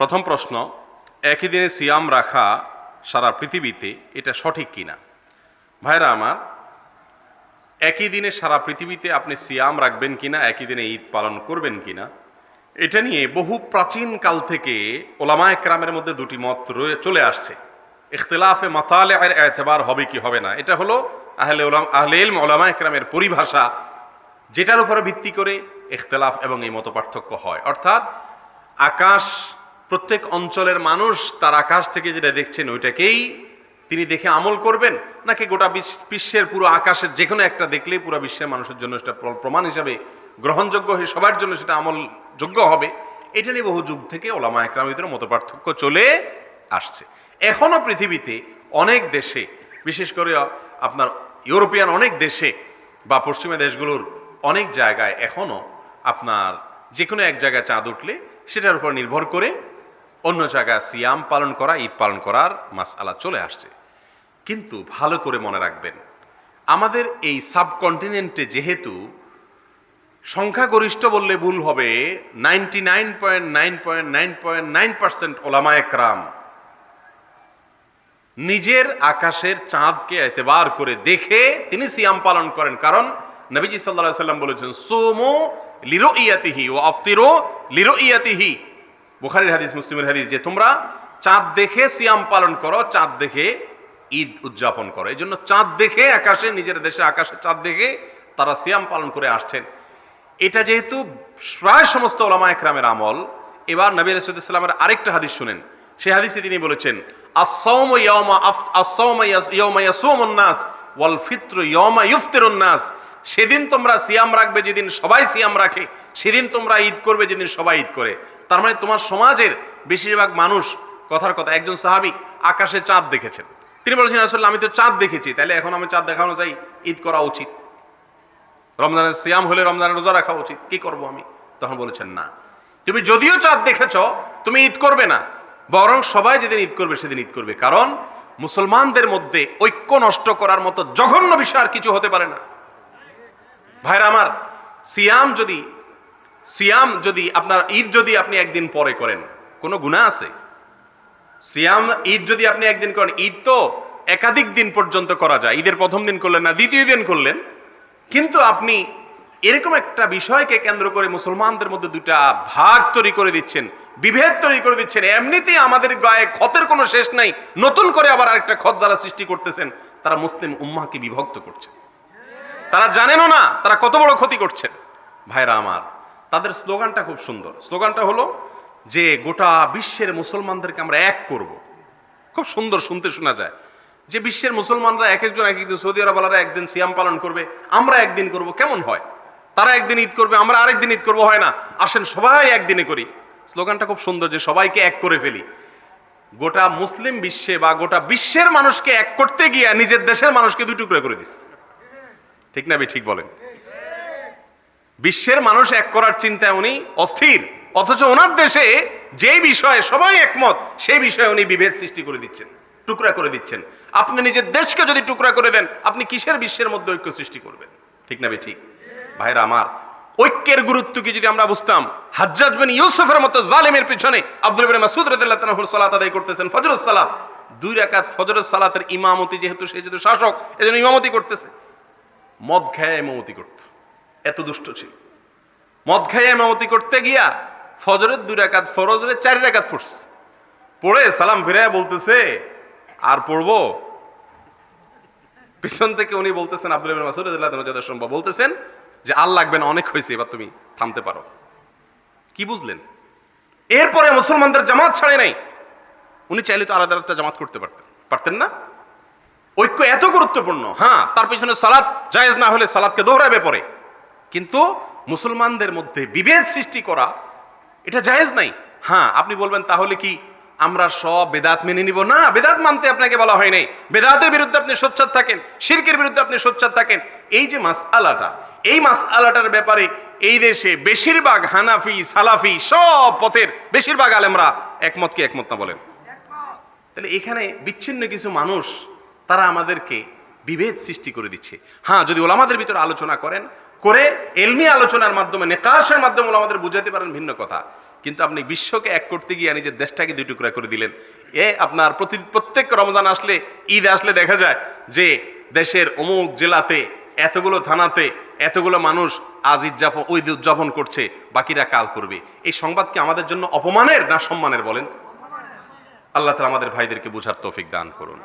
প্রথম প্রশ্ন, একই দিনে সিয়াম রাখা সারা পৃথিবীতে এটা সঠিক কিনা? ভাইরা আমার, একই দিনে সারা পৃথিবীতে আপনি সিয়াম রাখবেন কিনা, একই দিনে ঈদ পালন করবেন কিনা? এটা নিয়ে বহু প্রাচীন কাল থেকে ওলামা একরামের মধ্যে দুটি মত রয়ে চলে আসছে। ইখতলাফে মাতালে আর এতবার হবে কি হবে না? এটা হলো আহলে ওলাম, আহলে ইলম ওলামা একরামের পরিভাষা, যেটার উপরে ভিত্তি করে ইখতলাফ এবং এই মত পার্থক্য হয়। অর্থাৎ আকাশ প্রত্যেক অঞ্চলের মানুষ তার আকাশ থেকে যেটা দেখছেন ওইটাকেই তিনি দেখে আমল করবেন, নাকি গোটা বিশ্ব- বিশ্বের পুরো আকাশের যে কোনো একটা দেখলে পুরো বিশ্বের মানুষের জন্য সেটা প্র- প্রমাণ হিসাবে গ্রহণযোগ্য হয়ে সবার জন্য সেটা আমলযোগ্য হবে। এটা নিয়ে বহু যুগ থেকে ওলামা একরামের ভিতরে মত পার্থক্য চলে আসছে। এখনও পৃথিবীতে অনেক দেশে, বিশেষ করে আপনার ইউরোপিয়ান অনেক দেশে বা পশ্চিমা দেশগুলোর অনেক জায়গায় এখনও আপনার যে কোনো এক জায়গায় চাঁদ উঠলে সেটার উপর নির্ভর করে অন্য জায়গায় সিয়াম পালন করা, ঈদ পালন করার মাসআলা চলে আসছে। কিন্তু ভালো করে মনে রাখবেন, আমাদের এই সাবকন্টিনেন্টে যেহেতু সংখ্যাগরিষ্ঠ বললে ভুল হবে ninety nine point nine point nine point nine percent ওলামায় ক্রাম নিজের আকাশের চাঁদকে এতেবার করে দেখে তিনি সিয়াম পালন করেন। কারণ নবীজি সাল্লাহ সাল্লাম বলেছেন, সোমো লিরো ইয়াতিহি ও আফতিরো লিরো ইয়াতিহি বুখারির হাদিস, মুসলিমের হাদিস, যে তোমরা চাঁদ দেখে সিয়াম পালন করো, চাঁদ দেখে ঈদ উদযাপন করো। এই জন্য চাঁদ দেখে আকাশে, নিজের দেশে আকাশে চাঁদ দেখে তারা সিয়াম পালন করে আসছেন। এটা যেহেতু প্রায় সমস্ত ওলামা একরামের আমল, এবার নবী রসুলামের আরেকটা হাদিস শুনেন। সে হাদিসে তিনি বলেছেন ইয়াউমা ইফতিরুন সেদিন তোমরা সিয়াম রাখবে যেদিন সবাই সিয়াম রাখে, সেদিন তোমরা ঈদ করবে যেদিন সবাই ঈদ করে। তার মানে তোমার সমাজের বেশিরভাগ মানুষ, কথার কথা, একজন সাহাবী আকাশে চাঁদ দেখেছেন। তিনি বলেছেন আসলে আমি তো চাঁদ দেখেছি তাহলে এখন আমি চাঁদ দেখানো চাই, ঈদ করা উচিত। রমজানের সিয়াম হলে রমজানের রোজা রাখা উচিত, কি করব আমি? তখন বলেছেন, না। তুমি যদিও চাঁদ দেখেছ, তুমি ঈদ করবে না, বরং সবাই যেদিন ঈদ করবে, সেদিন ঈদ করবে। কারণ মুসলমানদের মধ্যে ঐক্য নষ্ট করার মতো জঘন্য বিষয় আর কিছু হতে পারে না। ভাইরা আমার, সিয়াম যদি সিয়াম যদি আপনার ঈদ যদি আপনি একদিন পরে করেন, কোনো গুণা আছে? সিয়াম, ঈদ যদি আপনি একদিন করেন, ঈদ তো একাধিক দিন পর্যন্ত করা যায়। ঈদের প্রথম দিন করলেন না, দ্বিতীয় দিন করলেন। কিন্তু আপনি এরকম একটা বিষয়কে কেন্দ্র করে মুসলমানদের মধ্যে দুটা ভাগ তৈরি করে দিচ্ছেন, বিভেদ তৈরি করে দিচ্ছেন। এমনিতেই আমাদের গায়ে ক্ষতের কোনো শেষ নাই, নতুন করে আবার আরেকটা ক্ষত যারা সৃষ্টি করতেছেন, তারা মুসলিম উম্মাহকে বিভক্ত করছেন। তারা জানেনও না, তারা কত বড় ক্ষতি করছেন। ভাইরা আমার তাদের স্লোগানটা খুব সুন্দর। স্লোগানটা হলো যে গোটা বিশ্বের মুসলমানদেরকে আমরা এক করব। খুব সুন্দর শুনতে শোনা যায়। যে বিশ্বের মুসলমানরা এক একজন এক একদিন সৌদি আরবালারা একদিন সিয়াম পালন করবে, আমরা একদিন করব, কেমন হয়? তারা একদিন ঈদ করবে, আমরা আরেকদিন ঈদ করব, হয় না? আসেন সবাই একদিনে করি। স্লোগানটা খুব সুন্দর যে সবাইকে এক করে ফেলি। গোটা মুসলিম বিশ্বে বা গোটা বিশ্বের মানুষকে এক করতে গিয়ে নিজের দেশের মানুষকে দুই টুকরো করে দিস। ঠিক না ভাই? ঠিক বলেন। বিশ্বের মানুষ এক করার চিন্তায় উনি অস্থির। অথচ ওনার দেশে যে বিষয়ে সবাই একমত, সেই বিষয়ে উনি বিভেদ সৃষ্টি করে দিচ্ছেন, টুকরা করে দিচ্ছেন। আপনি নিজের দেশকে যদি টুকরা করে দেন, আপনি কিসের বিশ্বের মধ্যে ঐক্য সৃষ্টি করবেন? ঠিক না ঠিক? ভাইরা আমার, ঐক্যের গুরুত্ব কি যদি আমরা বুঝতাম? হাজ্জাজ বিন ইউসুফের মতো জালেমের পিছনে আব্দুল বিন মাসুদ রাদিয়াল্লাহু সালাত আদায় করতেছেন ফজরুস সালাত। দুই রাকাত ফজরুস সালাতের ইমামতি, যেহেতু সে যেহেতু শাসক, এজন্য ইমামতি করতেছে। মদ খায় ইমামতি করত। এত দুষ্ট ছিল। মদ খায় ইমামতি করতে গিয়া ফজরের দুই রাকাত, ফরজের চার রাকাত পড়ছে। পড়ে সালাম ফিরায় বলতেছে, আর পড়ব? পিছন থেকে উনি বলতেছেন, আব্দুল ইবনে সম্ভব। বলতেছেন যে আর লাগবে না, অনেক হয়েছে, এবার তুমি থামতে পারো। কি বুঝলেন? এরপরে মুসলমানদের জামাত ছাড়ে নাই। উনি চাইলে তো আলাদা আলাদা জামাত করতে পারতেন। পারতেন না? ঐক্য এত গুরুত্বপূর্ণ হ্যাঁ তার পিছনে সালাদ জায়েজ না হলে সালাদকে দোহরাবে পরে। কিন্তু মুসলমানদের মধ্যে বিভেদ সৃষ্টি করা, এটা জায়েজ নাই। হ্যাঁ আপনি বলবেন, তাহলে কি আমরা সব বেদাত মেনে নিব? না, বেদাত মানতে আপনাকে বলা হয় নাই। বেদাতের বিরুদ্ধে আপনি সোচ্চার থাকেন, শিরকের বিরুদ্ধে আপনি সোচ্চার থাকেন। এই যে মাস আলাটা এই মাস আলাটার ব্যাপারে এই দেশে বেশিরভাগ হানাফি, সালাফি সব পথের বেশিরভাগ আলেমরা একমত কি একমত না বলেন? তাহলে এখানে বিচ্ছিন্ন কিছু মানুষ, তারা আমাদেরকে বিভেদ সৃষ্টি করে দিচ্ছে। হ্যাঁ যদি ওলামাদের ভিতরে আলোচনা করেন করে এলমি আলোচনার মাধ্যমে, নেকাশের মাধ্যমে আমাদের বুঝাতে পারেন ভিন্ন কথা। কিন্তু আপনি বিশ্বকে এক করতে গিয়ে নিজের দেশটাকে দুই টুকরা করে দিলেন। এ আপনার প্রতি, প্রত্যেক রমজান আসলে, ঈদ আসলে দেখা যায় যে দেশের অমুক জেলাতে, এতগুলো থানাতে, এতগুলো মানুষ আজ উদযাপন, ঈদ উদযাপন করছে, বাকিরা কাল করবে। এই সংবাদ কি আমাদের জন্য অপমানের না সম্মানের বলেন? আল্লাহ তালা আমাদের ভাইদেরকে বুঝার তৌফিক দান করুন।